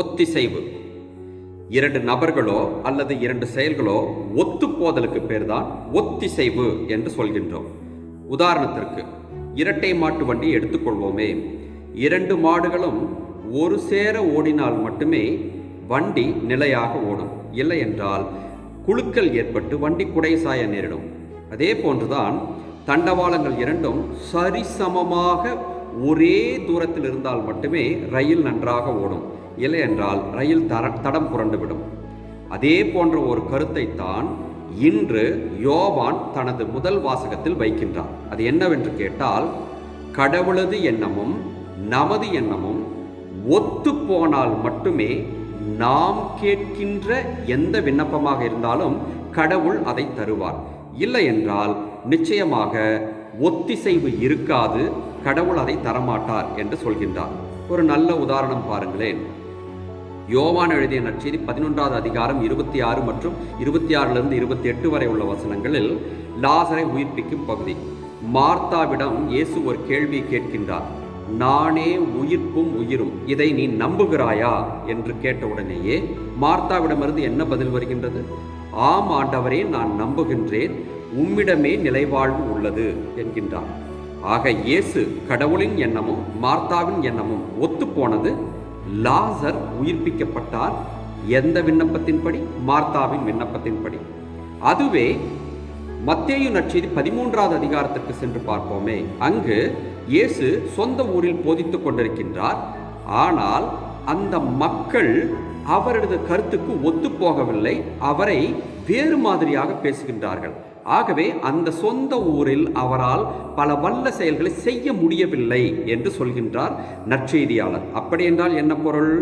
ஒத்திசைவு. இரண்டு நபர்களோ அல்லது இரண்டு செயல்களோ ஒத்துப்போதலுக்கு பேர் தான் ஒத்திசைவு என்று சொல்கின்றோம். உதாரணத்திற்கு இரட்டை மாட்டு வண்டி எடுத்துக்கொள்வோமே. இரண்டு மாடுகளும் ஒரு சேர ஓடினால் மட்டுமே வண்டி நிலையாக ஓடும். இல்லை என்றால் குழுக்கள் ஏற்பட்டு வண்டி குடைசாய நேரிடும். அதே போன்றுதான் தண்டவாளங்கள் இரண்டும் சரிசமமாக ஒரே தூரத்தில் இருந்தால் மட்டுமே ரயில் நன்றாக ஓடும். இல்லை என்றால் ரயில் தர தடம் புரண்டுவிடும். அதே போன்ற ஒரு கருத்தைத்தான் இன்று யோவான் தனது முதல் வாசகத்தில் வைக்கின்றார். அது என்னவென்று கேட்டால் கடவுளது எண்ணமும் நமது எண்ணமும் ஒத்து போனால் மட்டுமே நாம் கேட்கின்ற எந்த விண்ணப்பமாக இருந்தாலும் கடவுள் அதை தருவார். இல்லை என்றால் நிச்சயமாக ஒத்திசைவு இருக்காது கடவுள் அதை தரமாட்டார் என்று சொல்கின்றார். ஒரு நல்ல உதாரணம் பாருங்களேன். யோவான் எழுதிய நற்செய்தி பதினொன்றாவது அதிகாரம் இருபத்தி ஆறு மற்றும் இருபத்தி ஆறிலிருந்து இருபத்தி எட்டு வரை உள்ள வசனங்களில் லாசரை உயிர்ப்பிக்கும் பகுதி. மார்த்தாவிடம் இயேசு ஒரு கேள்வியை கேட்கின்றார். நானே உயிர்ப்பும் உயிரும் இதை நீ நம்புகிறாயா? என்று கேட்டவுடனேயே மார்த்தாவிடமிருந்து என்ன பதில் வருகின்றது? ஆம் ஆண்டவரே நான் நம்புகின்றேன். உம்மிடமே நிலைவாழ்வு உள்ளது என்கின்றார். ஆக இயேசு கடவுளின் எண்ணமும் மார்த்தாவின் எண்ணமும் ஒத்துப்போனது. லாசர் உயிர்ப்பிக்கப்பட்டார். எந்த விண்ணப்பத்தின்படி? மார்த்தாவின் விண்ணப்பத்தின்படி. அதுவே மத்தேயு நற்செய்தி பதிமூன்றாவது அதிகாரத்திற்கு சென்று பார்ப்போமே. அங்கு இயேசு சொந்த ஊரில் போதித்துக் கொண்டிருக்கின்றார். ஆனால் அந்த மக்கள் அவரது கருத்துக்கு ஒத்துப்போகவில்லை. அவரை வேறு மாதிரியாக பேசுகின்றார்கள். ஆகவே அந்த சொந்த ஊரில் அவரால் பல வல்ல செயல்களை செய்ய முடியவில்லை என்று சொல்கின்றார் நற்செய்தியாளர். அப்படி என்றால் என்ன பொருள்?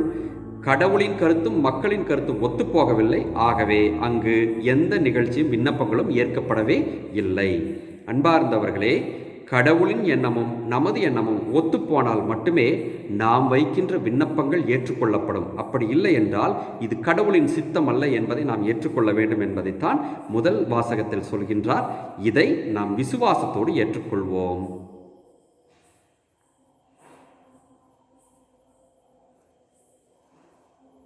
கடவுளின் கருத்தும் மக்களின் கருத்தும் ஒத்துப்போகவில்லை. ஆகவே அங்கு எந்த நிகழ்ச்சியும் விண்ணப்பங்களும் ஏற்கப்படவே இல்லை. அன்பார்ந்தவர்களே கடவுளின் எண்ணமும் நமது எண்ணமும் ஒத்துப்போனால் மட்டுமே நாம் வைக்கின்ற விண்ணப்பங்கள் ஏற்றுக்கொள்ளப்படும். அப்படி இல்லை என்றால் இது கடவுளின் சித்தம் அல்ல என்பதை நாம் ஏற்றுக்கொள்ள வேண்டும் என்பதைத்தான் முதல் வாசகத்தில் சொல்கின்றார். இதை நாம் விசுவாசத்தோடு ஏற்றுக்கொள்வோம்.